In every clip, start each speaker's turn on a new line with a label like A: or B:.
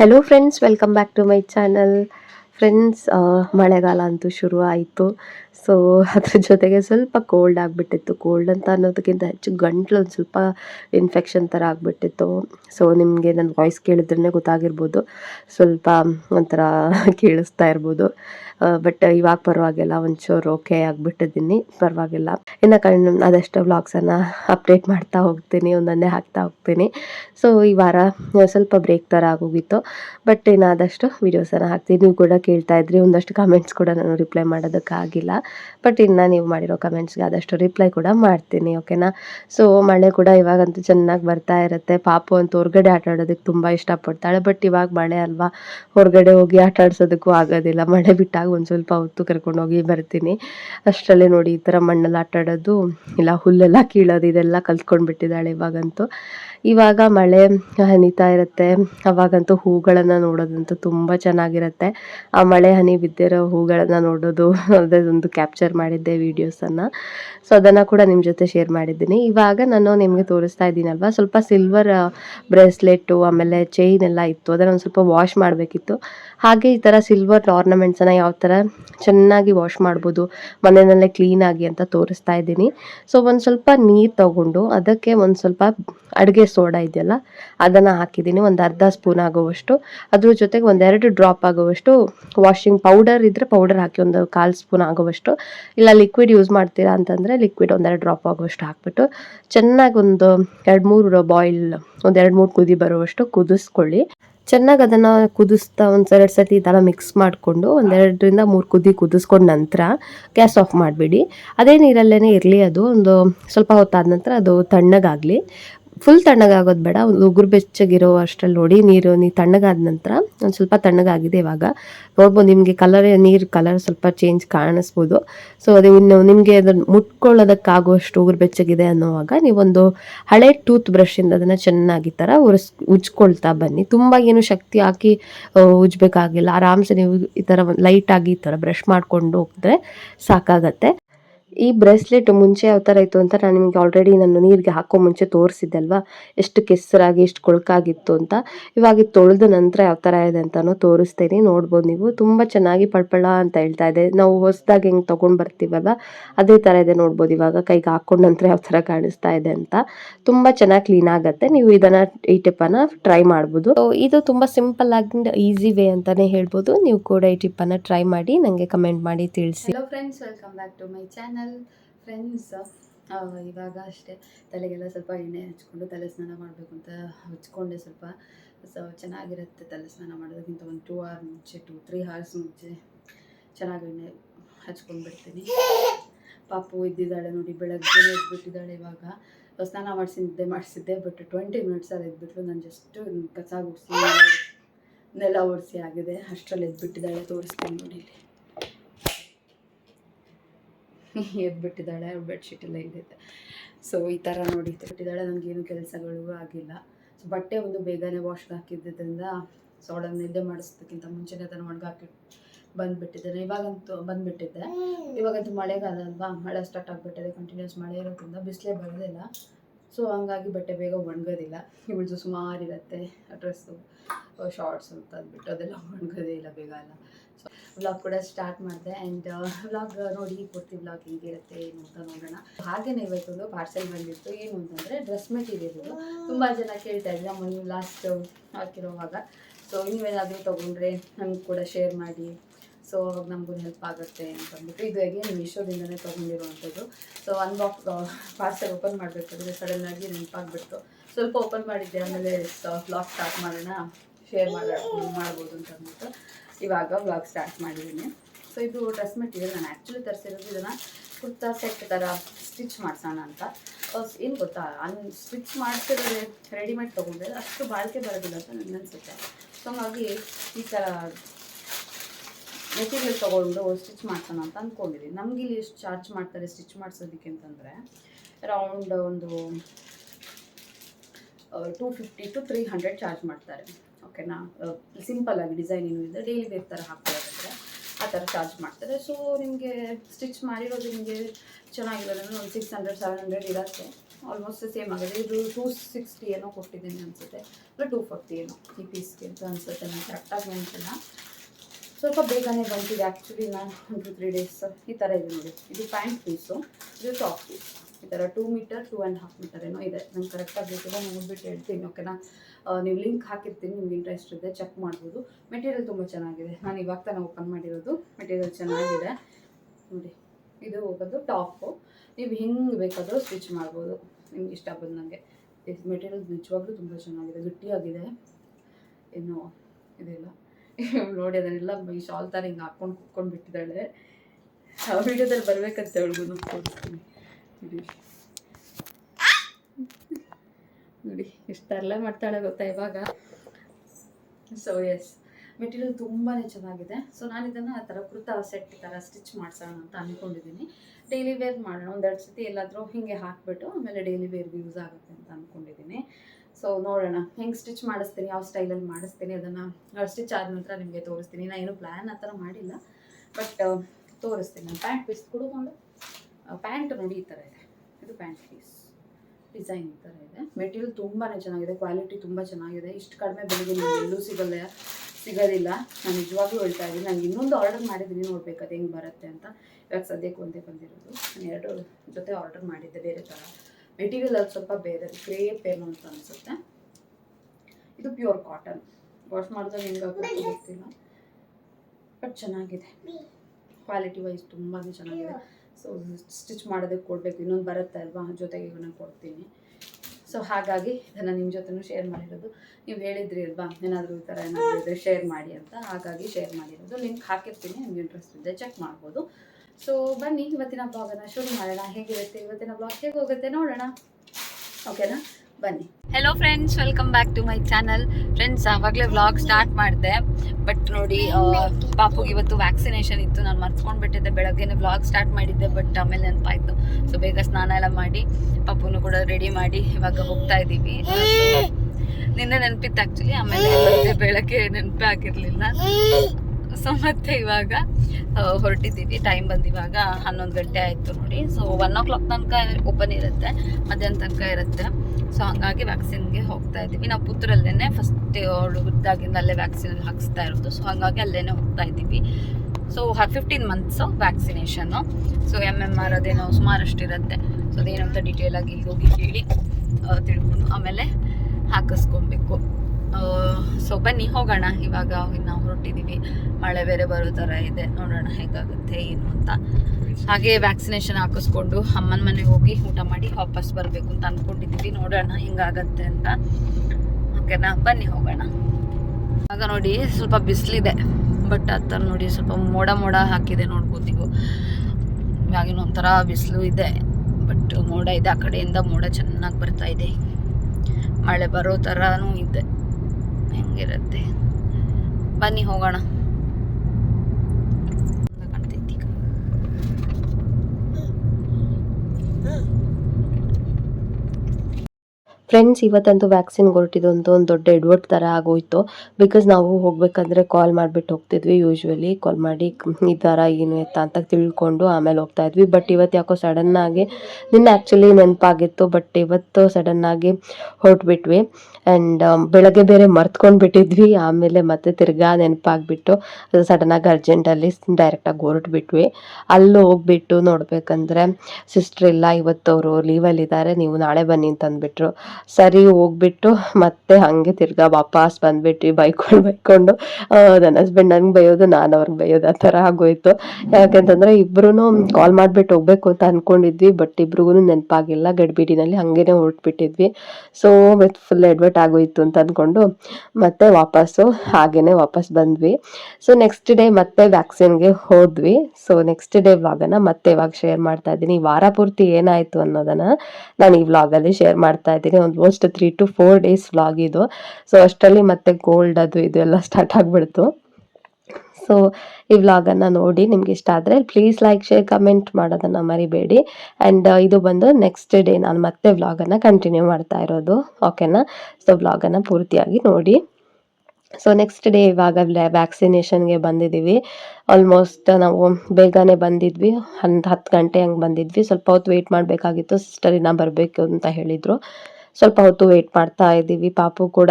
A: Hello friends welcome back to my channel friends ಮಳೆಗಾಲ ಅಂತೂ ಶುರು ಆಯಿತು ಸೊ ಅದ್ರ ಜೊತೆಗೆ ಸ್ವಲ್ಪ ಕೋಲ್ಡ್ ಆಗಿಬಿಟ್ಟಿತ್ತು. ಕೋಲ್ಡ್ ಅಂತ ಅನ್ನೋದಕ್ಕಿಂತ ಹೆಚ್ಚು ಗಂಟ್ಲು ಒಂದು ಸ್ವಲ್ಪ ಇನ್ಫೆಕ್ಷನ್ ಥರ ಆಗಿಬಿಟ್ಟಿತ್ತು. ಸೊ ನಿಮಗೆ ನನ್ನ ವಾಯ್ಸ್ ಕೇಳಿದ್ರೇ ಗೊತ್ತಾಗಿರ್ಬೋದು. ಸ್ವಲ್ಪ ಒಂಥರ ಕೇಳಿಸ್ತಾ ಇರ್ಬೋದು. ಬಟ್ ಇವಾಗ ಪರವಾಗಿಲ್ಲ, ಒಂಚೂರು ಓಕೆ ಆಗಿಬಿಟ್ಟಿದ್ದೀನಿ ಪರವಾಗಿಲ್ಲ. ಇನ್ನು ಕಣ್ಣು ಅದಷ್ಟು ಬ್ಲಾಗ್ಸನ್ನು ಅಪ್ಡೇಟ್ ಮಾಡ್ತಾ ಹೋಗ್ತೀನಿ, ಒಂದೊಂದೇ ಹಾಕ್ತಾ ಹೋಗ್ತೀನಿ. ಸೊ ಈ ವಾರ ಸ್ವಲ್ಪ ಬ್ರೇಕ್ ಥರ ಆಗೋಗಿತ್ತು. ಬಟ್ ಇನ್ನು ಆದಷ್ಟು ವೀಡಿಯೋಸನ್ನು ಹಾಕ್ತೀನಿ. ನೀವು ಕೂಡ ಕೇಳ್ತಾ ಇದ್ರಿ, ಒಂದಷ್ಟು ಕಮೆಂಟ್ಸ್ ಕೂಡ ನಾನು ರಿಪ್ಲೈ ಮಾಡೋದಕ್ಕಾಗಿಲ್ಲ ಬಟ್ ಇನ್ನು ನೀವು ಮಾಡಿರೋ ಕಮೆಂಟ್ಸ್ಗೆ ಆದಷ್ಟು ರಿಪ್ಲೈ ಕೂಡ ಮಾಡ್ತೀನಿ ಓಕೆನಾ ಸೊ ಮಳೆ ಕೂಡ ಇವಾಗಂತೂ ಚೆನ್ನಾಗಿ ಬರ್ತಾ ಇರುತ್ತೆ. ಪಾಪು ಅಂತೂ ಹೊರಗಡೆ ಆಟ ಆಡೋದಕ್ಕೆ ತುಂಬ ಇಷ್ಟಪಡ್ತಾಳೆ. ಬಟ್ ಇವಾಗ ಮಳೆ ಅಲ್ವಾ? ಹೊರಗಡೆ ಹೋಗಿ ಆಟ ಆಡ್ಸೋದಕ್ಕೂ ಆಗೋದಿಲ್ಲ. ಮಳೆ ಬಿಟ್ಟಾಗ ಒಂದು ಸ್ವಲ್ಪ ಹೊತ್ತು ಕರ್ಕೊಂಡು ಹೋಗಿ ಬರ್ತೀನಿ. ಅಷ್ಟರಲ್ಲೇ ನೋಡಿ ಈ ಥರ ಮಣ್ಣಲ್ಲಿ ಆಟ ಆಡೋದು ಇಲ್ಲ ಹುಲ್ಲೆಲ್ಲ ಕೀಳೋದು, ಇದೆಲ್ಲ ಕಲ್ತ್ಕೊಂಡು ಬಿಟ್ಟಿದ್ದಾಳೆ ಇವಾಗಂತೂ. ಇವಾಗ ಮಳೆ ಹನಿತಾ ಇರುತ್ತೆ. ಅವಾಗಂತೂ ಹೂಗಳನ್ನು ನೋಡೋದಂತೂ ತುಂಬ ಚೆನ್ನಾಗಿರುತ್ತೆ. ಆ ಮಳೆ ಹನಿ ಬಿದ್ದಿರೋ ಹೂಗಳನ್ನು ನೋಡೋದು ಅದೊಂದು ಕ್ಯಾಪ್ಚರ್ ಮಾಡಿದ್ದೆ ವೀಡಿಯೋಸನ್ನು ಸೊ ಅದನ್ನು ಕೂಡ ನಿಮ್ಮ ಜೊತೆ ಶೇರ್ ಮಾಡಿದ್ದೀನಿ. ಇವಾಗ ನಾನು ನಿಮಗೆ ತೋರಿಸ್ತಾ ಇದ್ದೀನಲ್ವ? ಸ್ವಲ್ಪ ಸಿಲ್ವರ್ ಬ್ರೇಸ್ಲೆಟ್ಟು ಆಮೇಲೆ ಚೈನ್ ಎಲ್ಲ ಇತ್ತು. ಅದನ್ನು ಒಂದು ಸ್ವಲ್ಪ ವಾಶ್ ಮಾಡಬೇಕಿತ್ತು. ಹಾಗೆ ಈ ಥರ ಸಿಲ್ವರ್ ಆರ್ನಮೆಂಟ್ಸನ್ನು ಯಾವ ಥರ ಚೆನ್ನಾಗಿ ವಾಶ್ ಮಾಡ್ಬೋದು, ಮನೆಯಲ್ಲೇ ಕ್ಲೀನಾಗಿ ಅಂತ ತೋರಿಸ್ತಾ ಇದ್ದೀನಿ. ಸೊ ಒಂದು ಸ್ವಲ್ಪ ನೀರು ತಗೊಂಡು ಅದಕ್ಕೆ ಒಂದು ಸ್ವಲ್ಪ ಅಡುಗೆ ಸೋಡಾ ಇದೆಯಲ್ಲ, ಅದನ್ನು ಹಾಕಿದ್ದೀನಿ. ಒಂದು ಅರ್ಧ ಸ್ಪೂನ್ ಆಗುವಷ್ಟು. ಅದ್ರ ಜೊತೆಗೆ ಒಂದೆರಡು ಡ್ರಾಪ್ ಆಗುವಷ್ಟು ವಾಷಿಂಗ್ ಪೌಡರ್ ಇದ್ದರೆ ಪೌಡರ್ ಹಾಕಿ ಒಂದು ಕಾಲು ಸ್ಪೂನ್ ಆಗುವಷ್ಟು. ಇಲ್ಲ, ಲಿಕ್ವಿಡ್ ಯೂಸ್ ಮಾಡ್ತೀರಾ ಅಂತಂದರೆ ಲಿಕ್ವಿಡ್ ಒಂದೆರಡು ಡ್ರಾಪ್ ಆಗುವಷ್ಟು ಹಾಕ್ಬಿಟ್ಟು ಚೆನ್ನಾಗಿ ಒಂದು ಎರಡು ಮೂರು ಬಾಯ್ಲ್ ಒಂದೆರಡು ಮೂರು ಕುದಿ ಬರುವಷ್ಟು ಕುದಿಸ್ಕೊಳ್ಳಿ. ಚೆನ್ನಾಗಿ ಅದನ್ನು ಕುದಿಸ್ತಾ ಒಂದು ಎರಡು ಸತಿ ಈ ಥರ ಮಿಕ್ಸ್ ಮಾಡಿಕೊಂಡು ಒಂದೆರಡರಿಂದ ಮೂರು ಕುದಿ ಕುದಿಸ್ಕೊಂಡ ನಂತರ ಗ್ಯಾಸ್ ಆಫ್ ಮಾಡಿಬಿಡಿ. ಅದೇ ನೀರಲ್ಲೇ ಇರಲಿ ಅದು, ಒಂದು ಸ್ವಲ್ಪ ಹೊತ್ತಾದ ನಂತರ ಅದು ತಣ್ಣಗಾಗಲಿ. ಫುಲ್ ತಣ್ಣಗಾಗೋದು ಬೇಡ. ಒಂದು ಉಗುರು ಬೆಚ್ಚಗಿರೋ ಅಷ್ಟ್ರಲ್ಲಿ ನೋಡಿ, ನೀರು ನೀರು ತಣ್ಣಗಾದ ನಂತರ ಒಂದು ಸ್ವಲ್ಪ ತಣ್ಣಗಾಗಿದೆ ಇವಾಗ. ನೋಡ್ಬೋದು ನಿಮಗೆ ಕಲರ್ ನೀರು ಕಲರ್ ಸ್ವಲ್ಪ ಚೇಂಜ್ ಕಾಣಿಸ್ಬೋದು. ಸೊ ಅದು ಇನ್ನು ನಿಮಗೆ ಅದನ್ನು ಮುಟ್ಕೊಳ್ಳೋದಕ್ಕಾಗುವಷ್ಟು ಉಗುರು ಬೆಚ್ಚಗಿದೆ ಅನ್ನೋವಾಗ ನೀವೊಂದು ಹಳೆ ಟೂತ್ ಬ್ರಷಿಂದ ಅದನ್ನು ಚೆನ್ನಾಗಿ ಥರ ಉರಿಸ್, ಉಜ್ಕೊಳ್ತಾ ಬನ್ನಿ. ತುಂಬ ಏನು ಶಕ್ತಿ ಹಾಕಿ ಉಜ್ಬೇಕಾಗಿಲ್ಲ. ಆರಾಮ್ಸೆ ನೀವು ಈ ಥರ ಲೈಟಾಗಿ ಈ ಥರ ಬ್ರಷ್ ಮಾಡಿಕೊಂಡು ಹೋಗಿದ್ರೆ ಸಾಕಾಗತ್ತೆ. ಈ ಬ್ರೇಸ್ಲೆಟ್ ಮುಂಚೆ ಯಾವ ಥರ ಇತ್ತು ಅಂತ ನಾನು ನಿಮಗೆ ಆಲ್ರೆಡಿ ನಾನು ನೀರಿಗೆ ಹಾಕೋ ಮುಂಚೆ ತೋರಿಸಿದ್ದೆ ಅಲ್ವಾ? ಎಷ್ಟು ಕೆಸರಾಗಿ, ಎಷ್ಟು ಕೊಳಕಾಗಿತ್ತು ಅಂತ. ಇವಾಗ ತೊಳೆದ ನಂತರ ಯಾವ ಥರ ಇದೆ ಅಂತಲೂ ತೋರಿಸ್ತೀನಿ. ನೋಡ್ಬೋದು ನೀವು. ತುಂಬ ಚೆನ್ನಾಗಿ ಪಳ್ಪಳ ಅಂತ ಹೇಳ್ತಾ ಇದೆ. ನಾವು ಹೊಸದಾಗಿ ಹೆಂಗೆ ತೊಗೊಂಡು ಬರ್ತೀವಲ್ಲ ಅದೇ ಥರ ಇದೆ ನೋಡ್ಬೋದು ಇವಾಗ. ಕೈಗೆ ಹಾಕೊಂಡ ನಂತರ ಯಾವ ಥರ ಕಾಣಿಸ್ತಾ ಇದೆ ಅಂತ. ತುಂಬ ಚೆನ್ನಾಗಿ ಕ್ಲೀನ್ ಆಗುತ್ತೆ. ನೀವು ಇದನ್ನು ಈ ಟಿಪ್ಪನ್ನು ಟ್ರೈ ಮಾಡ್ಬೋದು. ಇದು ತುಂಬ ಸಿಂಪಲ್ ಆಗಿ ಈಸಿ ವೇ ಅಂತಲೇ ಹೇಳ್ಬೋದು. ನೀವು ಕೂಡ ಈ ಟಿಪ್ಪನ್ನು ಟ್ರೈ ಮಾಡಿ ನನಗೆ ಕಮೆಂಟ್ ಮಾಡಿ ತಿಳಿಸಿ.
B: Hello friends welcome back to my channel friends ಇವಾಗ ಅಷ್ಟೇ. ತಲೆಗೆಲ್ಲ ಸ್ವಲ್ಪ ಎಣ್ಣೆ ಹಚ್ಕೊಂಡು ತಲೆ ಸ್ನಾನ ಮಾಡಬೇಕು ಅಂತ ಹಚ್ಕೊಂಡೆ ಸ್ವಲ್ಪ. ಸೊ ಚೆನ್ನಾಗಿರುತ್ತೆ ತಲೆ ಸ್ನಾನ ಮಾಡೋದಕ್ಕಿಂತ ಒಂದು ಟೂ ಅವರ್ ಮುಂಚೆ ಟೂ ತ್ರೀ ಅವರ್ಸ್ ಮುಂಚೆ ಚೆನ್ನಾಗಿ ಎಣ್ಣೆ ಹಚ್ಕೊಂಡು ಬಿಡ್ತೀನಿ. ಪಾಪು ಇದ್ದಿದ್ದಾಳೆ ನೋಡಿ ಬೆಳಗ್ಗೆ ಎದ್ಬಿಟ್ಟಿದ್ದಾಳೆ ಇವಾಗ. ಸ್ನಾನ ಮಾಡಿಸಿದ್ದೆ ಮಾಡಿಸಿದ್ದೆ ಬಟ್ ಟ್ವೆಂಟಿ ಮಿನಿಟ್ಸ್ ಅಲ್ಲಿ ಎದ್ಬಿಟ್ಲು. ನಾನು ಜಸ್ಟ್ ಕಸ ಗುಡಿಸಿ ನೆಲ ಒರೆಸಿ ಆಗಿದೆ. ಅಷ್ಟರಲ್ಲಿ ಎದ್ಬಿಟ್ಟಿದ್ದಾಳೆ, ತೋರಿಸ್ತೀನಿ ನೋಡಿ ಇಲ್ಲಿ. ಎದ್ಬಿಟ್ಟಿದ್ದಾಳೆ ಬೆಡ್ ಬೆಡ್ಶೀಟ್ ಎಲ್ಲ ಇಲ್ಲಿದೆ ಸೊ ಈ ಥರ ನೋಡಿ ಬಿಟ್ಟಿದ್ದಾಳೆ ನನಗೇನು ಕೆಲಸಗಳು ಆಗಿಲ್ಲ. ಸೊ ಬಟ್ಟೆ ಒಂದು ಬೇಗನೆ ವಾಶ್ ಹಾಕಿದ್ದರಿಂದ ಸೊ ಅವಳನ್ನು ನಿದ್ದೆ ಮಾಡಿಸೋದಕ್ಕಿಂತ ಮುಂಚೆನೇ ಅದನ್ನು ಒಣಗಾಕಿ ಬಂದುಬಿಟ್ಟಿದ್ದೇನೆ. ಇವಾಗಂತೂ ಬಂದುಬಿಟ್ಟಿದ್ದೆ. ಇವಾಗಂತೂ ಮಳೆಗಾಲ ಅಲ್ವಾ? ಮಳೆ ಸ್ಟಾರ್ಟ್ ಆಗಿಬಿಟ್ಟಿದೆ ಕಂಟಿನ್ಯೂಸ್ ಮಳೆ ಇರೋದ್ರಿಂದ ಬಿಸಿಲೇ ಬರೋದಿಲ್ಲ. ಸೊ ಹಂಗಾಗಿ ಬಟ್ಟೆ ಬೇಗ ಒಣಗೋದಿಲ್ಲ. ಇವಳು ಸುಮಾರು ಇರುತ್ತೆ ಡ್ರೆಸ್ಸು ಶಾರ್ಟ್ಸ್ ಅಂತ ಅಂದ್ಬಿಟ್ಟು ಅದೆಲ್ಲ ಒಣಗೋದೇ ಇಲ್ಲ ಬೇಗ ಎಲ್ಲ. ವ್ಲಾಗ್ ಕೂಡ ಸ್ಟಾರ್ಟ್ ಮಾಡಿದೆ ಆ್ಯಂಡ್ ವ್ಲಾಗ್ ನೋಡಿ ಪೂರ್ತಿ ವ್ಲಾಗ್ ಹೇಗಿರುತ್ತೆ ಏನು ಅಂತ ನೋಡೋಣ. ಹಾಗೇನೆ ಇವತ್ತೊಂದು ಪಾರ್ಸೆಲ್ ಬಂದಿತ್ತು. ಏನು ಅಂತಂದರೆ ಡ್ರೆಸ್ ಮೆಟೀರಿಯಲ್ ಇದು. ತುಂಬ ಜನ ಕೇಳ್ತಾ ಇದ್ರು. ಮೊನ್ನೆ ಲಾಸ್ಟ್ ಹಾಕಿರೋವಾಗ. ಸೊ ನೀವೇನಾದರೂ ತೊಗೊಂಡ್ರೆ ನಮ್ಗೆ ಕೂಡ ಶೇರ್ ಮಾಡಿ. ಸೊ ಅವಾಗ ನಮಗೂ ಹೆಲ್ಪ್ ಆಗುತ್ತೆ ಅಂತ ಅಂದ್ಬಿಟ್ಟು. ಇದು ಹೇಗೆ ಮೀಶೋದಿಂದಲೇ ತೊಗೊಂಡಿರುವಂಥದ್ದು. ಸೊ ಅನ್ಬಾಕ್ಸ್ ಪಾರ್ಸೆಲ್ ಓಪನ್ ಮಾಡಬೇಕಾದ್ರೆ ಸಡನ್ನಾಗಿ ನೆನಪಾಗ್ಬಿಟ್ಟು ಸ್ವಲ್ಪ ಓಪನ್ ಮಾಡಿದ್ದೆ ಆಮೇಲೆ ವ್ಲಾಗ್ ಸ್ಟಾರ್ಟ್ ಮಾಡೋಣ. ಶೇರ್ ಮಾಡ ಮಾಡ್ಬೋದು ಅಂತ ಅಂದ್ಬಿಟ್ಟು. ಇವಾಗ ವ್ಲಾಗ್ ಸ್ಟಾರ್ಟ್ ಮಾಡಿದ್ದೀನಿ. ಸೊ ಇದು ಡ್ರೆಸ್ ಮೆಟೀರಿಯಲ್ ನಾನು ಆ್ಯಕ್ಚುಲಿ ತರಿಸಿರೋದು ಇದನ್ನು ಕುರ್ತಾ ಸೆಟ್ ಥರ ಸ್ಟಿಚ್ ಮಾಡ್ಸೋಣ ಅಂತ. ಏನು ಗೊತ್ತಾ? ಅನ್ ಸ್ಟಿಚ್ ಮಾಡಿಸಿರೋದು ರೆಡಿಮೇಡ್ ತೊಗೊಂಡ್ರೆ ಅಷ್ಟು ಬಾಳಿಕೆ ಬರೋದಿಲ್ಲ ಅಂತ ನನಗೆ ಅನಿಸುತ್ತೆ. ಸೊ ಹಾಗಾಗಿ ಈ ಥರ ಮೆಟೀರಿಯಲ್ ತೊಗೊಂಡು ಸ್ಟಿಚ್ ಮಾಡ್ಸೋಣ ಅಂತ ಅಂದ್ಕೊಂಡಿದ್ದೀನಿ ನಮಗೆ ಇಲ್ಲಿ ಎಷ್ಟು ಚಾರ್ಜ್ ಮಾಡ್ತಾರೆ ಸ್ಟಿಚ್ ಮಾಡಿಸೋದಕ್ಕೆ ಅಂತಂದರೆ ರೌಂಡ್ ಒಂದು two fifty to three hundred charge ಮಾಡ್ತಾರೆ. ಓಕೆನಾ ಸಿಂಪಲ್ ಆಗಿ ಡಿಸೈನ್ ಏನು ಇದೆ ಡೈಲಿ ವೇರ್ ಥರ ಹಾಕ್ಕೊಳ್ಳೋದಾದ್ರೆ ಆ ಥರ ಚಾರ್ಜ್ ಮಾಡ್ತಾರೆ. ಸೊ ನಿಮಗೆ ಸ್ಟಿಚ್ ಮಾಡಿರೋದು ನಿಮಗೆ ಚೆನ್ನಾಗಿರೋದ್ರಿಂದ ಒಂದು ಸಿಕ್ಸ್ ಹಂಡ್ರೆಡ್ ಸೆವೆನ್ ಹಂಡ್ರೆಡ್ ಇರುತ್ತೆ. ಆಲ್ಮೋಸ್ಟ್ ಸೇಮ್ ಆಗಿದೆ ಇದು ಟೂ ಸಿಕ್ಸ್ಟಿ ಏನೋ ಕೊಟ್ಟಿದ್ದೀನಿ ಅನಿಸುತ್ತೆ. ಇಲ್ಲ ಟೂ ಫೋರ್ಟಿ ಏನೋ ಈ ಪೀಸ್ಗೆ ಅಂತ ಅನಿಸುತ್ತೆ. ನಾನು ಕರೆಕ್ಟಾಗಿ ನೆನಪಿಲ್ಲ ಸ್ವಲ್ಪ ಬೇಗನೆ ಬಂತಿದೆ ಆ್ಯಕ್ಚುಲಿ ನಾನು ಒಂದು ತ್ರೀ ಡೇಸ್ ಈ ಥರ ಇದೆ ನೋಡಿ. ಇದು ಪ್ಯಾಂಟ್ ಪೀಸು ಇದು ಟಾಪ್ ಪೀಸ್ ಈ ಥರ two meter two and half meter ಏನೋ ಇದೆ. ನಂಗೆ ಕರೆಕ್ಟಾಗಿ ಬೇಕಿಲ್ಲ ನೋಡ್ಬಿಟ್ಟು ಹೇಳ್ತೀನಿ ಓಕೆನಾ ನೀವು ಲಿಂಕ್ ಹಾಕಿರ್ತೀನಿ, ನಿಮ್ಗೆ ಇಂಟ್ರೆಸ್ಟ್ ಇದೆ ಚೆಕ್ ಮಾಡ್ಬೋದು. ಮೆಟೀರಿಯಲ್ ತುಂಬ ಚೆನ್ನಾಗಿದೆ. ನಾನು ಇವಾಗ ತಾನೇ ಓಪನ್ ಮಾಡಿರೋದು. ಮೆಟೀರಿಯಲ್ ಚೆನ್ನಾಗಿದೆ. ನೋಡಿ, ಇದು ಹೋಗೋದು ಟಾಪು ನೀವು ಹೆಂಗೆ ಬೇಕಾದರೂ ಸ್ಟಿಚ್ ಮಾಡ್ಬೋದು. ನಿಮ್ಗೆ ಇಷ್ಟ ಬಂದಂಗೆ ಮೆಟೀರಿಯಲ್ ನಿಜವಾಗ್ಲೂ ತುಂಬ ಚೆನ್ನಾಗಿದೆ. ಗಟ್ಟಿಯಾಗಿದೆ. ಏನು ಇದೆಲ್ಲ ನೋಡಿ, ಅದನ್ನೆಲ್ಲ ಈ ಶಾಲ್ ಥರ ಹಿಂಗೆ ಹಾಕ್ಕೊಂಡು ಕುತ್ಕೊಂಡು ಬಿಟ್ಟಿದ್ದಾಳೆ ಆ ವಿಡಿಯೋದಲ್ಲಿ ಬರ್ಬೇಕಂತ ಹೇಳ್ಬೋದು. ತೋರಿಸ್ತೀನಿ. ನೋಡಿ ನೋಡಿ ಮಾಡ್ತಾಳೆ ಗೊತ್ತಾ ಇವಾಗ? ಸೊ ಎಸ್ ಮೆಟೀರಿಯಲ್ ತುಂಬಾ ಚೆನ್ನಾಗಿದೆ. ಸೊ ನಾನು ಇದನ್ನು ಆ ಥರ ಕುರ್ತಾ ಸೆಟ್ ಥರ ಸ್ಟಿಚ್ ಮಾಡ್ಸೋಣ ಅಂತ ಅಂದ್ಕೊಂಡಿದ್ದೀನಿ ಡೈಲಿ ವೇರ್ ಮಾಡೋಣ, ಒಂದೆರಡು ಸತಿ ಎಲ್ಲಾದರೂ ಹೀಗೆ ಹಾಕಿಬಿಟ್ಟು, ಆಮೇಲೆ ಡೈಲಿ ವೇರ್ಗೆ ಯೂಸ್ ಆಗುತ್ತೆ ಅಂತ ಅಂದ್ಕೊಂಡಿದ್ದೀನಿ ಸೊ ನೋಡೋಣ. ಹೆಂಗೆ ಸ್ಟಿಚ್ ಮಾಡಿಸ್ತೀನಿ, ಯಾವ ಸ್ಟೈಲಲ್ಲಿ ಮಾಡಿಸ್ತೀನಿ, ಅದನ್ನು ಸ್ಟಿಚ್ ಆದ ನಂತರ ನಿಮಗೆ ತೋರಿಸ್ತೀನಿ. ನಾನು ಏನು ಪ್ಲ್ಯಾನ್ ಆ ಥರ ಮಾಡಿಲ್ಲ ಬಟ್ ತೋರಿಸ್ತೀನಿ. ನಾನು ಪ್ಯಾಂಟ್ ಪೀಸ್ ಕೊಡು ಪ್ಯಾಂಟ್ ನೋಡಿ ಈ ಥರ ಇದೆ. ಇದು ಪ್ಯಾಂಟ್ ಪೀಸ್ ಡಿಸೈನ್ ಈ ಥರ ಇದೆ. ಮೆಟೀರಿಯಲ್ ತುಂಬಾ ಚೆನ್ನಾಗಿದೆ. ಕ್ವಾಲಿಟಿ ತುಂಬ ಚೆನ್ನಾಗಿದೆ. ಇಷ್ಟು ಕಡಿಮೆ ಬೆಲೆಗೆ ಎಲ್ಲೂ ಸಿಗಲ್ಲ, ಸಿಗೋದಿಲ್ಲ. ನಾನು ನಿಜವಾಗ್ಲೂ ಹೇಳ್ತಾ ಇದ್ದೀನಿ. ನಾನು ಇನ್ನೊಂದು ಆರ್ಡರ್ ಮಾಡಿದ್ದೀನಿ ನೋಡ್ಬೇಕು ಅದು ಹೆಂಗೆ ಬರುತ್ತೆ ಅಂತ. ಇವಾಗ ಸದ್ಯಕ್ಕೆ ಒಂದೇ ಬಂದಿರೋದು. ನಾನು ಎರಡು ಜೊತೆ ಆರ್ಡರ್ ಮಾಡಿದ್ದೆ ಬೇರೆ ಥರ. ಮೆಟೀರಿಯಲ್ ಅದು ಸ್ವಲ್ಪ ಬೇರೆ ಕ್ರೇಪ್ ಏನು ಅಂತ ಅನಿಸುತ್ತೆ. ಇದು ಪ್ಯೂರ್ ಕಾಟನ್ ವಾಶ್ ಮಾಡಿದಾಗ ಹೆಂಗಾಗುತ್ತೆ ಗೊತ್ತಿಲ್ಲ. ಬಟ್ ಚೆನ್ನಾಗಿದೆ. ಕ್ವಾಲಿಟಿ ವೈಸ್ ತುಂಬಾ ಚೆನ್ನಾಗಿದೆ. ಸೊ ಸ್ಟಿಚ್ ಮಾಡೋದಕ್ಕೆ ಕೊಡಬೇಕು, ಇನ್ನೊಂದು ಬರುತ್ತೆ ಅಲ್ವಾ? ಜೊತೆಗೆ ನಾನು ಕೊಡ್ತೀನಿ. ಸೊ ಹಾಗಾಗಿ ಇದನ್ನು ನಿಮ್ಮ ಜೊತೆನೂ ಶೇರ್ ಮಾಡಿರೋದು. ನೀವು ಹೇಳಿದ್ರಿ ಅಲ್ವಾ, ಏನಾದರೂ ಈ ಥರ ಏನಾದರೂ ಇದ್ರೆ ಶೇರ್ ಮಾಡಿ ಅಂತ. ಹಾಗಾಗಿ ಶೇರ್ ಮಾಡಿರೋದು. ಲಿಂಕ್ ಹಾಕಿರ್ತೀನಿ, ನಿಮ್ಗೆ ಇಂಟ್ರೆಸ್ಟ್ ಇದೆ ಚೆಕ್ ಮಾಡ್ಬೋದು. ಸೊ ಬನ್ನಿ, ಇವತ್ತಿನ ಬ್ಲಾಗನ್ನು ಶುರು ಮಾಡೋಣ. ಹೇಗಿರುತ್ತೆ ಇವತ್ತಿನ ಬ್ಲಾಗ್ ಹೇಗೆ ಹೋಗುತ್ತೆ ನೋಡೋಣ. ಓಕೆನಾ ಬನ್ನಿ. Hello friends welcome back to my channel friends ಆವಾಗಲೇ ವ್ಲಾಗ್ ಸ್ಟಾರ್ಟ್ ಮಾಡಿದೆ. ಬಟ್ ನೋಡಿ ಪಾಪುಗೆ ಇವತ್ತು ವ್ಯಾಕ್ಸಿನೇಷನ್ ಇತ್ತು. ನಾನು ಮರ್ತ್ಕೊಂಡು ಬಿಟ್ಟಿದ್ದೆ. ಬೆಳಗ್ಗೆನೇ ವ್ಲಾಗ್ ಸ್ಟಾರ್ಟ್ ಮಾಡಿದ್ದೆ ಬಟ್ ಆಮೇಲೆ ನೆನಪಾಯ್ತು. ಸೊ ಬೇಗ ಸ್ನಾನ ಎಲ್ಲ ಮಾಡಿ, ಪಾಪುನು ಕೂಡ ರೆಡಿ ಮಾಡಿ ಇವಾಗ ಹೋಗ್ತಾ ಇದ್ದೀವಿ. ನಿನ್ನೆ ನೆನಪಿತ್ತು ಆ್ಯಕ್ಚುಲಿ ಆಮೇಲೆ ಬೆಳಗ್ಗೆ ನೆನಪೇ ಆಗಿರಲಿಲ್ಲ. ಸೊ ಮತ್ತೆ ಇವಾಗ ಹೊರಟಿದ್ದೀವಿ. ಟೈಮ್ ಬಂದು ಇವಾಗ ಹನ್ನೊಂದು ಗಂಟೆ ಆಯಿತು ನೋಡಿ. ಸೊ ಒನ್ ಓ ಕ್ಲಾಕ್ ತನಕ ಓಪನ್ ಇರುತ್ತೆ, ಮಧ್ಯಾಹ್ನ ತನಕ ಇರುತ್ತೆ. ಸೊ ಹಂಗಾಗಿ ವ್ಯಾಕ್ಸಿನ್ಗೆ ಹೋಗ್ತಾ ಇದ್ದೀವಿ. ನಾವು ಪುತ್ತೂರಲ್ಲೇ ಫಸ್ಟ್ ಹುಡುಗದಾಗಿಂದ ಅಲ್ಲೇ ವ್ಯಾಕ್ಸಿನ್ ಹಾಕಿಸ್ತಾ ಇರೋದು. ಸೊ ಹಾಗಾಗಿ ಅಲ್ಲೇ ಹೋಗ್ತಾ ಇದ್ದೀವಿ. So fifteen months vaccination so M M R ಅದೇನೋ ಸುಮಾರಷ್ಟು ಇರುತ್ತೆ ಸೊ ಅದೇನಂತ ಡೀಟೇಲಾಗಿ ಹೋಗಿ ಕೇಳಿ ತಿಳ್ಕೊಂಡು ಆಮೇಲೆ ಹಾಕಿಸ್ಕೊಬೇಕು. ಸೊ ಬನ್ನಿ, ಹೋಗೋಣ. ಇವಾಗ ನಾವು ಹೊರಟಿದ್ದೀವಿ. ಮಳೆ ಬೇರೆ ಬರೋ ಥರ ಇದೆ. ನೋಡೋಣ ಹೇಗಾಗುತ್ತೆ, ಏನು ಅಂತ. ಹಾಗೆ ವ್ಯಾಕ್ಸಿನೇಷನ್ ಹಾಕಿಸ್ಕೊಂಡು ಅಮ್ಮನ ಮನೆಗೆ ಹೋಗಿ ಊಟ ಮಾಡಿ ವಾಪಸ್ ಬರಬೇಕು ಅಂತ ಅಂದ್ಕೊಂಡಿದ್ದೀವಿ ನೋಡೋಣ ಹೆಂಗಾಗತ್ತೆ ಅಂತ. ಓಕೆನಾ ಬನ್ನಿ, ಹೋಗೋಣ. ಇವಾಗ ನೋಡಿ, ಸ್ವಲ್ಪ ಬಿಸಿಲಿದೆ. ಬಟ್ ಆ ನೋಡಿ, ಸ್ವಲ್ಪ ಮೋಡ ಮೋಡ ಹಾಕಿದೆ ನೋಡ್ಬೋದು ಇವಾಗಿನ ಒಂಥರ ಬಿಸಿಲು ಇದೆ. ಬಟ್ ಮೋಡ ಇದೆ. ಆ ಕಡೆಯಿಂದ ಮೋಡ ಚೆನ್ನಾಗಿ ಬರ್ತಾ ಇದೆ. ಮಳೆ ಬರೋ ಥರನೂ ಇದೆ. ಹೆಂಗಿರುತ್ತೆ ಬನ್ನಿ ಹೋಗೋಣ.
A: ಫ್ರೆಂಡ್ಸ್ ಇವತ್ತಂತೂ ವ್ಯಾಕ್ಸಿನ್ ಹೊರಟಿದ್ದು ಒಂದು ದೊಡ್ಡ ಎಡ್ವರ್ಟ್ ಥರ ಆಗೋಯ್ತು. ಬಿಕಾಸ್ ನಾವು ಹೋಗ್ಬೇಕಂದ್ರೆ ಕಾಲ್ ಮಾಡಿಬಿಟ್ಟು ಹೋಗ್ತಿದ್ವಿ ಯೂಶ್ವಲಿ ಕಾಲ್ ಮಾಡಿ, ಈ ಥರ ಏನು ಎತ್ತ ಅಂತ ತಿಳ್ಕೊಂಡು ಆಮೇಲೆ ಹೋಗ್ತಾ ಇದ್ವಿ. ಬಟ್ ಇವತ್ತು ಯಾಕೋ ಸಡನ್ನಾಗಿ ನಿನ್ನ ಆ್ಯಕ್ಚುಲಿ ನೆನಪಾಗಿತ್ತು. ಬಟ್ ಇವತ್ತು ಸಡನ್ನಾಗಿ ಹೊರಟ್ಬಿಟ್ವಿ. ಆ್ಯಂಡ್ ಬೆಳಗ್ಗೆ ಬೇರೆ ಮರ್ತ್ಕೊಂಡು ಬಿಟ್ಟಿದ್ವಿ ಆಮೇಲೆ ಮತ್ತೆ ತಿರ್ಗಾ ನೆನಪಾಗ್ಬಿಟ್ಟು ಸಡನ್ನಾಗಿ ಅರ್ಜೆಂಟಲ್ಲಿ ಡೈರೆಕ್ಟಾಗಿ ಹೊರಟ್ಬಿಟ್ವಿ. ಅಲ್ಲಿ ಹೋಗ್ಬಿಟ್ಟು ನೋಡ್ಬೇಕಂದ್ರೆ ಸಿಸ್ಟರ್ ಇಲ್ಲ ಇವತ್ತು ಅವರು ಲೀವಲ್ಲಿದ್ದಾರೆ ನೀವು ನಾಳೆ ಬನ್ನಿ ಅಂತ ಅಂದ್ಬಿಟ್ರು ಸರಿ ಹೋಗ್ಬಿಟ್ಟು ಮತ್ತೆ ಹಂಗೆ ತಿರ್ಗಾ ವಾಪಸ್ ಬಂದ್ಬಿಟ್ಟು ಬೈಕೊಂಡು. ಬೈಕೊಂಡು ನನ್ನ ಹಸ್ಬೆಂಡ್ ನಂಗೆ ಬೈಯೋದು, ನಾನು ಅವ್ರಿಗೆ ಬೈಯೋದು, ಆ ಥರ ಆಗೋಯ್ತು. ಯಾಕೆಂತಂದ್ರೆ ಇಬ್ರು ಕಾಲ್ ಮಾಡ್ಬಿಟ್ಟು ಹೋಗ್ಬೇಕು ಅಂತ ಅನ್ಕೊಂಡಿದ್ವಿ ಬಟ್ ಇಬ್ರಿಗೂ ನೆನಪಾಗಿಲ್ಲ, ಗಡ್ಬಿಡಿನಲ್ಲಿ ಹಂಗೇನೆ ಹೊರಟ್ಬಿಟ್ಟಿದ್ವಿ. ಸೊ ವಿತ್ ಫುಲ್ ಎಡ್ವರ್ಟ್ ಆಗೋಯ್ತು ಅಂತ ಅಂದ್ಕೊಂಡು ಮತ್ತೆ ವಾಪಸ್ಸು, ಹಾಗೇನೆ ವಾಪಸ್ ಬಂದ್ವಿ. ಸೊ ನೆಕ್ಸ್ಟ್ ಡೇ ಮತ್ತೆ ವ್ಯಾಕ್ಸಿನ್ಗೆ ಹೋದ್ವಿ. ಸೊ ನೆಕ್ಸ್ಟ್ ಡೇ ವ್ಲಾಗನ್ನು ಮತ್ತೆ ಇವಾಗ ಶೇರ್ ಮಾಡ್ತಾ ಇದ್ದೀನಿ. ವಾರ ಪೂರ್ತಿ ಏನಾಯಿತು ಅನ್ನೋದನ್ನ ನಾನು ಈ ವ್ಲಾಗಲ್ಲಿ ಶೇರ್ ಮಾಡ್ತಾ ಇದ್ದೀನಿ. Almost three to four days vlog ಇದು. ಸೊ ಅಷ್ಟರಲ್ಲಿ ಮತ್ತೆ ಕೋಲ್ಡ್ ಅದು ಇದು ಎಲ್ಲ ಸ್ಟಾರ್ಟ್ ಆಗಿಬಿಡ್ತು. ಸೊ ಈ ವ್ಲಾಗನ್ನು ನೋಡಿ ನಿಮ್ಗೆ ಇಷ್ಟ ಆದರೆ ಪ್ಲೀಸ್ ಲೈಕ್ ಶೇರ್ ಕಮೆಂಟ್ ಮಾಡೋದನ್ನು ಮರಿಬೇಡಿ. ಆ್ಯಂಡ್ ಇದು ಬಂದು ನೆಕ್ಸ್ಟ್ ಡೇ ನಾನು ಮತ್ತೆ ವ್ಲಾಗನ್ನು ಕಂಟಿನ್ಯೂ ಮಾಡ್ತಾ ಇರೋದು. ಓಕೆನಾ ಸೊ ವ್ಲಾಗನ್ನು ಪೂರ್ತಿಯಾಗಿ ನೋಡಿ. ಸೊ ನೆಕ್ಸ್ಟ್ ಡೇ ಇವಾಗ ವ್ಯಾಕ್ಸಿನೇಷನ್ಗೆ ಬಂದಿದ್ದೀವಿ ಆಲ್ಮೋಸ್ಟ್ ನಾವು ಬೇಗನೆ ಬಂದಿದ್ವಿ. ಹನ್ ಹತ್ತು ಗಂಟೆ ಹಂಗೆ ಬಂದಿದ್ವಿ. ಸ್ವಲ್ಪ ಹೊತ್ತು ವೆಯ್ಟ್ ಮಾಡಬೇಕಾಗಿತ್ತು. ಸಿಸ್ಟರ್ ಇನ್ನೂ ಬರಬೇಕು ಅಂತ ಹೇಳಿದರು. ಸ್ವಲ್ಪ ಹೊತ್ತು ವೇಟ್ ಮಾಡ್ತಾ ಇದ್ದೀವಿ. ಪಾಪು ಕೂಡ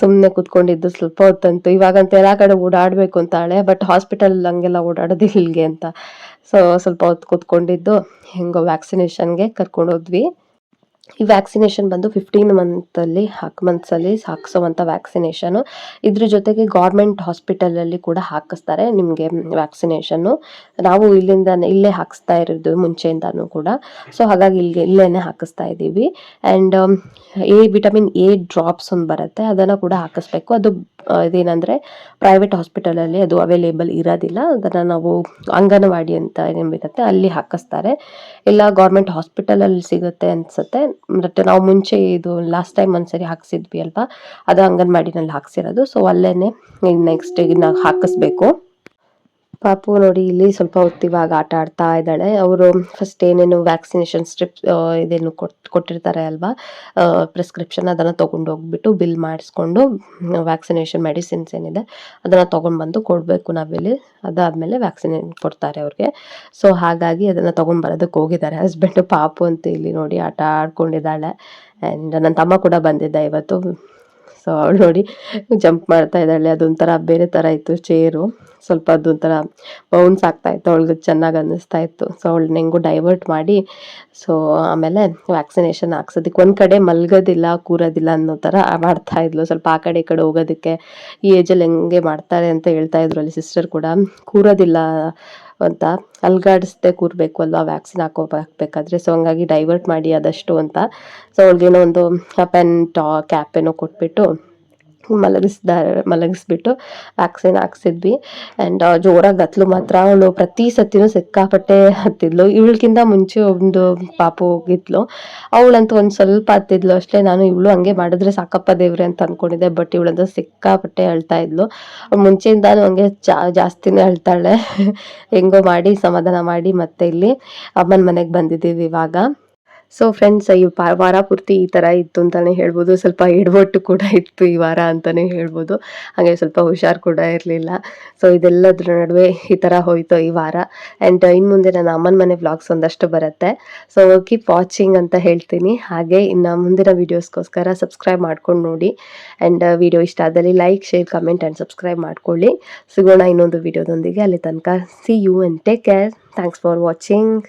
A: ಸುಮ್ಮನೆ ಕೂತ್ಕೊಂಡಿದ್ದು ಸ್ವಲ್ಪ ಹೊತ್ತಂತೂ. ಇವಾಗಂತ ಎಲ್ಲ ಕಡೆ ಓಡಾಡಬೇಕು ಅಂತಾಳೆ ಬಟ್ ಹಾಸ್ಪಿಟಲ್ ಹಂಗೆಲ್ಲ ಓಡಾಡೋದು ಇಲ್ಲಿಗೆ ಅಂತ. ಸೊ ಸ್ವಲ್ಪ ಹೊತ್ತು ಕೂತ್ಕೊಂಡಿದ್ದು, ಹೆಂಗೋ ವ್ಯಾಕ್ಸಿನೇಷನ್ಗೆ ಕರ್ಕೊಂಡೋದ್ವಿ. ಈ ವ್ಯಾಕ್ಸಿನೇಷನ್ ಬಂದು ಫಿಫ್ಟೀನ್ ಮಂತಲ್ಲಿ ಹಾಕ್ ಮಂತ್ಸಲ್ಲಿ ಹಾಕ್ಸೋವಂಥ ವ್ಯಾಕ್ಸಿನೇಷನು ಇದ್ರ ಜೊತೆಗೆ ಗೌರ್ಮೆಂಟ್ ಹಾಸ್ಪಿಟಲಲ್ಲಿ ಕೂಡ ಹಾಕಿಸ್ತಾರೆ ನಿಮಗೆ ವ್ಯಾಕ್ಸಿನೇಷನ್ನು ನಾವು ಇಲ್ಲಿಂದ ಇಲ್ಲೇ ಹಾಕಿಸ್ತಾ ಇರೋದು ಮುಂಚೆಯಿಂದನೂ ಕೂಡ. ಸೊ ಹಾಗಾಗಿ ಇಲ್ಲಿಗೆ ಇಲ್ಲೇ ಹಾಕಿಸ್ತಾ ಇದ್ದೀವಿ. And A vitamin A drops ಒಂದು ಬರುತ್ತೆ. ಅದನ್ನು ಕೂಡ ಹಾಕಿಸ್ಬೇಕು. ಅದು ಇದೇನಂದರೆ ಪ್ರೈವೇಟ್ ಹಾಸ್ಪಿಟಲಲ್ಲಿ ಅದು ಅವೈಲೇಬಲ್ ಇರೋದಿಲ್ಲ. ಅದನ್ನು ನಾವು ಅಂಗನವಾಡಿ ಅಂತ ಏನಿರುತ್ತೆ ಅಲ್ಲಿ ಹಾಕಿಸ್ತಾರೆ. ಇಲ್ಲ ಗೌರ್ಮೆಂಟ್ ಹಾಸ್ಪಿಟಲಲ್ಲಿ ಸಿಗುತ್ತೆ ಅನಿಸುತ್ತೆ. ಬಟ್ ನಾವು ಮುಂಚೆ ಇದು ಲಾಸ್ಟ್ ಟೈಮ್ ಒಂದ್ಸರಿ ಹಾಕಿಸಿದ್ವಿ ಅಲ್ವಾ? ಅದು ಅಂಗನವಾಡಿನಲ್ಲಿ ಹಾಕ್ಸಿರೋದು. ಸೊ ಅಲ್ಲೇ ನೆಕ್ಸ್ಟ್ ಇದನ್ನ ಹಾಕಿಸ್ಬೇಕು. ಪಾಪು ನೋಡಿ ಇಲ್ಲಿ ಸ್ವಲ್ಪ ಹೊತ್ತು ಇವಾಗ ಆಟ ಆಡ್ತಾ ಇದ್ದಾಳೆ. ಅವರು ಫಸ್ಟ್ ಏನೇನು ವ್ಯಾಕ್ಸಿನೇಷನ್ ಸ್ಟ್ರಿಪ್ ಇದೇನು ಕೊಟ್, ಕೊಟ್ಟಿರ್ತಾರೆ ಅಲ್ವಾ? ಪ್ರಿಸ್ಕ್ರಿಪ್ಷನ್ ಅದನ್ನು ತೊಗೊಂಡು ಹೋಗ್ಬಿಟ್ಟು ಬಿಲ್ ಮಾಡಿಸ್ಕೊಂಡು ವ್ಯಾಕ್ಸಿನೇಷನ್ ಮೆಡಿಸಿನ್ಸ್ ಏನಿದೆ ಅದನ್ನು ತೊಗೊಂಡು ಬಂದು ಕೊಡಬೇಕು ನಾವಿಲ್ಲಿ. ಅದಾದಮೇಲೆ ವ್ಯಾಕ್ಸಿನ್ ಕೊಡ್ತಾರೆ ಅವ್ರಿಗೆ. ಸೊ ಹಾಗಾಗಿ ಅದನ್ನು ತೊಗೊಂಡು ಬರೋದಕ್ಕೆ ಹೋಗಿದ್ದಾರೆ. ಹಸ್ಬೆಂಡು ಪಾಪು ಅಂತ ಇಲ್ಲಿ ನೋಡಿ ಆಟ ಆಡ್ಕೊಂಡಿದ್ದಾಳೆ. ಆ್ಯಂಡ್ ನನ್ನ ತಮ್ಮ ಕೂಡ ಬಂದಿದ್ದ ಇವತ್ತು. ಸೊ ಅವಳು ನೋಡಿ ಜಂಪ್ ಮಾಡ್ತಾ ಇದ್ದಾಳೆ. ಅದೊಂಥರ ಬೇರೆ ಥರ ಇತ್ತು ಚೇರು ಸ್ವಲ್ಪ ಅದೊಂಥರ ಬೌನ್ಸ್ ಆಗ್ತಾ ಇತ್ತು. ಅವಳಿಗೆ ಚೆನ್ನಾಗಿ ಅನ್ನಿಸ್ತಾ ಇತ್ತು. ಸೊ ಅವಳನ್ನ ನೆಂಗು ಡೈವರ್ಟ್ ಮಾಡಿ ಸೊ ಆಮೇಲೆ ವ್ಯಾಕ್ಸಿನೇಷನ್ ಹಾಕ್ಸೋದಕ್ಕೆ ಒಂದು ಕಡೆ ಮಲ್ಗೋದಿಲ್ಲ, ಕೂರೋದಿಲ್ಲ ಅನ್ನೋ ಥರ ಮಾಡ್ತಾ ಇದ್ಲು. ಸ್ವಲ್ಪ ಆ ಕಡೆ ಈ ಕಡೆ ಹೋಗೋದಕ್ಕೆ ಈ ಏಜಲ್ಲಿ ಹೆಂಗೆ ಮಾಡ್ತಾರೆ ಅಂತ ಹೇಳ್ತಾ ಇದ್ರು ಅಲ್ಲಿ ಸಿಸ್ಟರ್ ಕೂಡ. ಕೂರೋದಿಲ್ಲ ಅಂತ. ಅಲ್ಗಾಡಿಸ್ದೆ ಕೂರಬೇಕು ಅಲ್ವಾ ವ್ಯಾಕ್ಸಿನ್ ಹಾಕೋ ಹಾಕ್ಬೇಕಾದ್ರೆ. ಸೊ ಹಂಗಾಗಿ ಡೈವರ್ಟ್ ಮಾಡಿ ಆದಷ್ಟು ಅಂತ. ಸೊ ಅವ್ಳಿಗೇನೋ ಒಂದು ಪೆನ್ ಟಾ ಕ್ಯಾಪ್ ಏನೋ ಕೊಟ್ಬಿಟ್ಟು ಮಲಗಿಸ್ದ ಮಲಗಿಸ್ಬಿಟ್ಟು ವ್ಯಾಕ್ಸಿನ್ ಹಾಕ್ಸಿದ್ವಿ. ಆ್ಯಂಡ್ ಜೋರಾಗಿ ಹತ್ಲು ಮಾತ್ರ ಅವಳು ಪ್ರತಿ ಸತಿನೂ ಸಿಕ್ಕಾಪಟ್ಟೆ ಹತ್ತಿದ್ಲು. ಇವಳಿಗಿಂತ ಮುಂಚೆ ಒಂದು ಪಾಪು ಹೋಗಿದ್ಲು. ಅವಳಂತೂ ಒಂದು ಸ್ವಲ್ಪ ಹತ್ತಿದ್ಲು ಅಷ್ಟೇ. ನಾನು ಇವಳು ಹಂಗೆ ಮಾಡಿದ್ರೆ ಸಾಕಪ್ಪ ದೇವ್ರೆ ಅಂತ ಅಂದ್ಕೊಂಡಿದ್ದೆ ಬಟ್ ಇವಳಂತೂ ಸಿಕ್ಕಾಪಟ್ಟೆ ಅಳ್ತಾ ಇದ್ಲು. ಮುಂಚೆಯಿಂದಾನು ಹಂಗೆ ಜಾ, ಜಾಸ್ತಿನೇ ಅಳ್ತಾಳೆ. ಹೆಂಗೋ ಮಾಡಿ, ಸಮಾಧಾನ ಮಾಡಿ ಮತ್ತೆ ಇಲ್ಲಿ ಅಮ್ಮನ ಮನೆಗೆ ಬಂದಿದ್ದೀವಿ ಇವಾಗ. ಸೊ ಫ್ರೆಂಡ್ಸ್ ಈ ವಾರ ಪೂರ್ತಿ ಈ ಥರ ಇತ್ತು ಅಂತಲೇ ಹೇಳ್ಬೋದು. ಸ್ವಲ್ಪ ಎಡವಟ್ಟು ಕೂಡ ಇತ್ತು ಈ ವಾರ ಅಂತಲೇ ಹೇಳ್ಬೋದು. ಹಾಗೆ ಸ್ವಲ್ಪ ಹುಷಾರು ಕೂಡ ಇರಲಿಲ್ಲ. ಸೊ ಇದೆಲ್ಲದ್ರ ನಡುವೆ ಈ ಥರ ಹೋಯಿತು ಈ ವಾರ. ಆ್ಯಂಡ್ ಇನ್ನು ಮುಂದೆ ನನ್ನ ಅಮ್ಮನ ಮನೆ ವ್ಲಾಗ್ಸ್ ಒಂದಷ್ಟು ಬರುತ್ತೆ. ಸೊ ಕೀಪ್ ವಾಚಿಂಗ್ ಅಂತ ಹೇಳ್ತೀನಿ. ಹಾಗೆ ಇನ್ನು ಮುಂದಿನ ವೀಡಿಯೋಸ್ಗೋಸ್ಕರ ಸಬ್ಸ್ಕ್ರೈಬ್ ಮಾಡ್ಕೊಂಡು ನೋಡಿ. ಆ್ಯಂಡ್ ವಿಡಿಯೋ ಇಷ್ಟ ಆದಲ್ಲಿ like share comment and subscribe ಮಾಡ್ಕೊಳ್ಳಿ. ಸಿಗೋಣ ಇನ್ನೊಂದು ವಿಡಿಯೋದೊಂದಿಗೆ ಅಲ್ಲಿ ತನಕ see you and take care thanks for watching